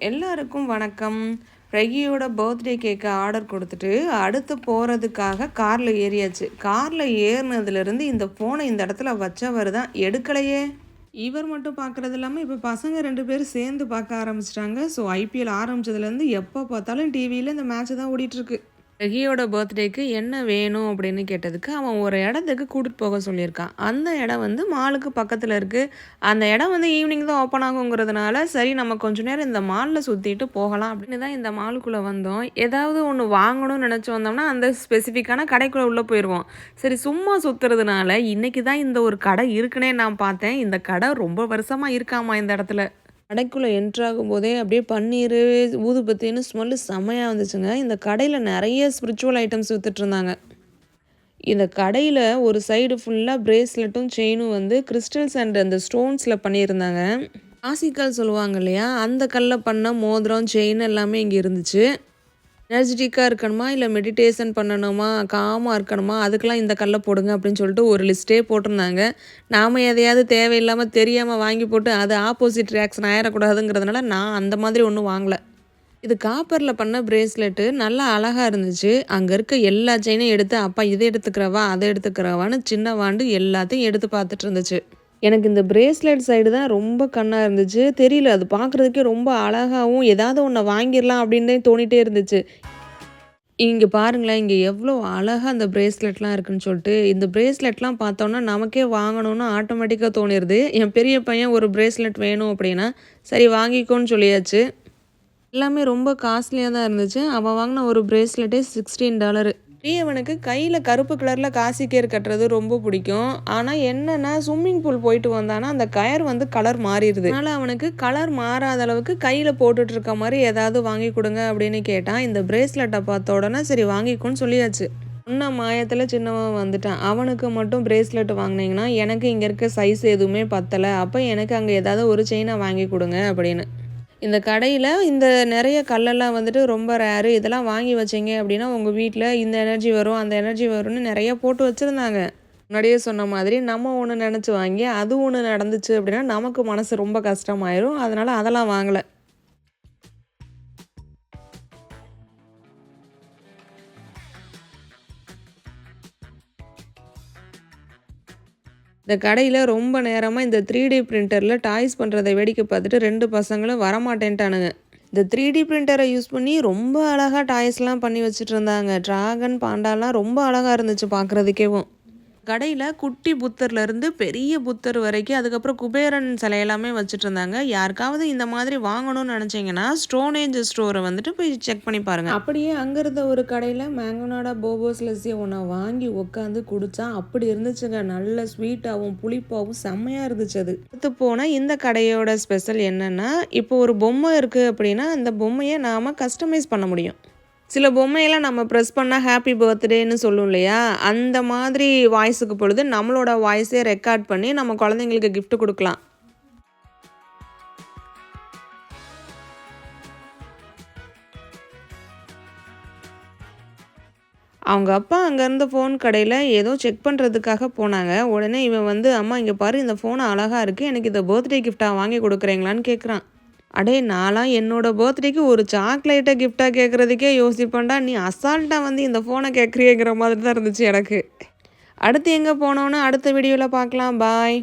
எல்லாருக்கும் வணக்கம். ரெகியோட பர்த்டே கேக்கை ஆர்டர் கொடுத்துட்டு அடுத்து போகிறதுக்காக காரில் ஏறியாச்சு. காரில் ஏறினதுலேருந்து இந்த ஃபோனை இந்த இடத்துல வச்சவர் தான் எடுக்கலையே. இவர் மட்டும் பார்க்குறது இல்லாமல் இப்போ பசங்க ரெண்டு பேரும் சேர்ந்து பார்க்க ஆரம்பிச்சிட்டாங்க. ஸோ ஐபிஎல் ஆரம்பிச்சதுலேருந்து எப்போ பார்த்தாலும் டிவியில் இந்த மேட்ச் தான் ஓடிட்டுருக்கு ரெகியோட பர்த்டேக்கு என்ன வேணும் அப்படின்னு கேட்டதுக்கு அவன் ஒரு இடத்துக்கு கூட்டிகிட்டு போக சொல்லியிருக்கான். அந்த இடம் வந்து மாலுக்கு பக்கத்தில் இருக்குது அந்த இடம் வந்து ஈவினிங் தான் ஓப்பன் ஆகுங்கிறதுனால சரி நம்ம கொஞ்ச நேரம் இந்த மாலில் சுற்றிட்டு போகலாம் அப்படின்னு தான் இந்த மாலுக்குள்ளே வந்தோம். ஏதாவது ஒன்று வாங்கணும்னு நினச்சி வந்தோம்னா அந்த ஸ்பெசிஃபிக்கான கடைக்குள்ளே உள்ளே போயிடுவோம் சரி சும்மா சுற்றுறதுனால இன்றைக்கி தான் இந்த ஒரு கடை இருக்குன்னே நான் பார்த்தேன். இந்த கடை ரொம்ப வருஷமாக இருக்காமா இந்த இடத்துல? கடைக்குள்ளே என்ட்ராகும் போதே அப்படியே பன்னீர் ஊதுபத்தின்னு ஸ்மெல்லு செம்மையாக வந்துச்சுங்க. இந்த கடையில் நிறைய ஸ்பிரிச்சுவல் ஐட்டம்ஸ் விற்றுட்ருந்தாங்க இந்த கடையில் ஒரு சைடு ஃபுல்லாக பிரேஸ்லெட்டும் செயினும் வந்து கிறிஸ்டல்ஸ் அண்ட் அந்த ஸ்டோன்ஸில் பண்ணியிருந்தாங்க. ஆசிக்கல் சொல்லுவாங்க இல்லையா? அந்த கல்லில் பண்ண மோதிரம் செயின் எல்லாமே இங்கே இருந்துச்சு. எனர்ஜெட்டிக்காக இருக்கணுமா? இல்லை மெடிடேஷன் பண்ணணுமா? காமாக இருக்கணுமா? அதுக்கெலாம் இந்த கல்லை போடுங்க அப்படின்னு சொல்லிட்டு ஒரு லிஸ்ட்டே போட்டிருந்தாங்க. நாம் எதையாவது தேவையில்லாமல் தெரியாமல் வாங்கி போட்டு அது ஆப்போசிட் ரியாக்ஷன் ஆயிடக்கூடாதுங்கிறதுனால நான் அந்த மாதிரி ஒன்றும் வாங்கலை. இது காப்பரில் பண்ண பிரேஸ்லெட்டு நல்லா அழகாக இருந்துச்சு. அங்கே இருக்க எல்லா செயினையும் எடுத்து அப்பா இதை எடுத்துக்கிறவா? அதை எடுத்துக்கிறவான்னு சின்ன வாண்டு எல்லாத்தையும் எடுத்து பார்த்துட்டு இருந்துச்சு. எனக்கு இந்த பிரேஸ்லெட் சைடு தான் ரொம்ப கண்ணாக இருந்துச்சு. தெரியல அது பார்க்குறதுக்கே ரொம்ப அழகாகவும் ஏதாவது ஒன்று வாங்கிடலாம் அப்படின்னு தோணிகிட்டே இருந்துச்சு. இங்கே பாருங்களேன் இங்கே எவ்வளோ அழகாக அந்த பிரேஸ்லெட்லாம் இருக்குன்னு சொல்லிட்டு இந்த பிரேஸ்லெட்லாம் பார்த்தோன்னா நமக்கே வாங்கணும்னு ஆட்டோமேட்டிக்காக தோணிடுது என் பெரிய பையன் ஒரு பிரேஸ்லெட் வேணும் அப்படின்னா சரி வாங்கிக்கோன்னு சொல்லியாச்சு. எல்லாமே ரொம்ப காஸ்ட்லியாக தான் இருந்துச்சு. அவன் வாங்கின ஒரு பிரேஸ்லெட்டே சிக்ஸ்டீன் டாலரு பெரியவனுக்கு கையில் கருப்பு கலரில் காசிக்கேர் கட்டுறது ரொம்ப பிடிக்கும். ஆனால் என்னென்னா ஸ்விம்மிங் பூல் போயிட்டு வந்தானா அந்த கயர் வந்து கலர் மாறிடுது. அதனால் அவனுக்கு கலர் மாறாத அளவுக்கு கையில் போட்டுட்டு இருக்க மாதிரி ஏதாவது வாங்கி கொடுங்க அப்படின்னு கேட்டான். இந்த பிரேஸ்லெட்டை பார்த்த உடனே சரி வாங்கிக்கோன்னு சொல்லியாச்சு. சொன்ன மாயத்தில் சின்னவன் வந்துட்டான். அவனுக்கு மட்டும் பிரேஸ்லெட் வாங்கினீங்கன்னா எனக்கு இங்கே இருக்க சைஸ் எதுவுமே பத்தலை. அப்போ எனக்கு அங்கே ஏதாவது ஒரு செயினை வாங்கி கொடுங்க அப்படின்னு. இந்த கடையில் இந்த நிறைய கல்லெல்லாம் வந்துட்டு ரொம்ப ரேரு இதெல்லாம் வாங்கி வச்சிங்க அப்படின்னா உங்கள் வீட்டில் இந்த எனர்ஜி வரும் அந்த எனர்ஜி வரும்னு நிறைய போட்டு வச்சுருந்தாங்க. முன்னாடியே சொன்ன மாதிரி நம்ம ஒன்று நினச்சி வாங்கி அது ஒன்று நடந்துச்சு அப்படின்னா நமக்கு மனசு ரொம்ப கஷ்டமாயிரும். அதனால் அதெல்லாம் வாங்கலை. இந்த கடையில் ரொம்ப நேரமாக இந்த த்ரீ டி பிரிண்டரில் டாய்ஸ் பண்ணுறதை வேடிக்கை பார்த்துட்டு ரெண்டு பசங்களும் வரமாட்டேன்ட்டானுங்க. இந்த த்ரீ டி பிரிண்டரை யூஸ் பண்ணி ரொம்ப அழகாக டாய்ஸ்லாம் பண்ணி வச்சுட்டு இருந்தாங்க. ட்ராகன் பாண்டாலாம் ரொம்ப அழகாக இருந்துச்சு பார்க்குறதுக்கேவும் கடையில் குட்டி புத்தர்லேருந்து பெரிய புத்தர் வரைக்கும் அதுக்கப்புறம் குபேரன் சிலை எல்லாமே வச்சுட்டு இருந்தாங்க யாருக்காவது இந்த மாதிரி வாங்கணும்னு நினச்சிங்கன்னா ஸ்டோனேஜ் ஸ்டோரை வந்துட்டு போய் செக் பண்ணி பாருங்கள் அப்படியே அங்கே இருந்த ஒரு கடையில் மேங்கோனாடா போபோஸ் லஸ்ஸியை ஒன்றா வாங்கி உட்காந்து குடித்தா அப்படி இருந்துச்சுங்க. நல்ல ஸ்வீட்டாகவும் புளிப்பாகவும் செம்மையாக இருந்துச்சு அது. அடுத்து போனால் இந்த கடையோட ஸ்பெஷல் என்னென்னா இப்போ ஒரு பொம்மை இருக்குது அப்படின்னா அந்த பொம்மையை நாம் கஸ்டமைஸ் பண்ண முடியும். சில பொம்மையெல்லாம் நம்ம ப்ரெஸ் பண்ணால் ஹாப்பி பர்த்டேன்னு சொல்லும் இல்லையா? அந்த மாதிரி வாய்ஸுக்கு பொழுது நம்மளோட வாய்ஸே ரெக்கார்ட் பண்ணி நம்ம குழந்தைங்களுக்கு கிஃப்ட் கொடுக்கலாம். அவங்க அப்பா அங்கேருந்த ஃபோன் கடையில் ஏதோ செக் பண்ணுறதுக்காக போனாங்க. உடனே இவன் வந்து அம்மா இங்கே பாரு இந்த ஃபோன் அழகாக இருக்குது எனக்கு இதை பர்த்டே கிஃப்டாக வாங்கி கொடுக்குறீங்களான்னு கேட்குறான் அடே நான்லாம் என்னோடய பர்த்டேக்கு ஒரு சாக்லேட்டை கிஃப்டாக கேட்குறதுக்கே யோசிப்பேன்டா. நீ அசால்ட்டாக வந்து இந்த ஃபோனை கேட்குறியேங்கிற மாதிரி தான் இருந்துச்சு எனக்கு. அடுத்து எங்கே போனோன்னு அடுத்த வீடியோவில் பார்க்கலாம். பாய்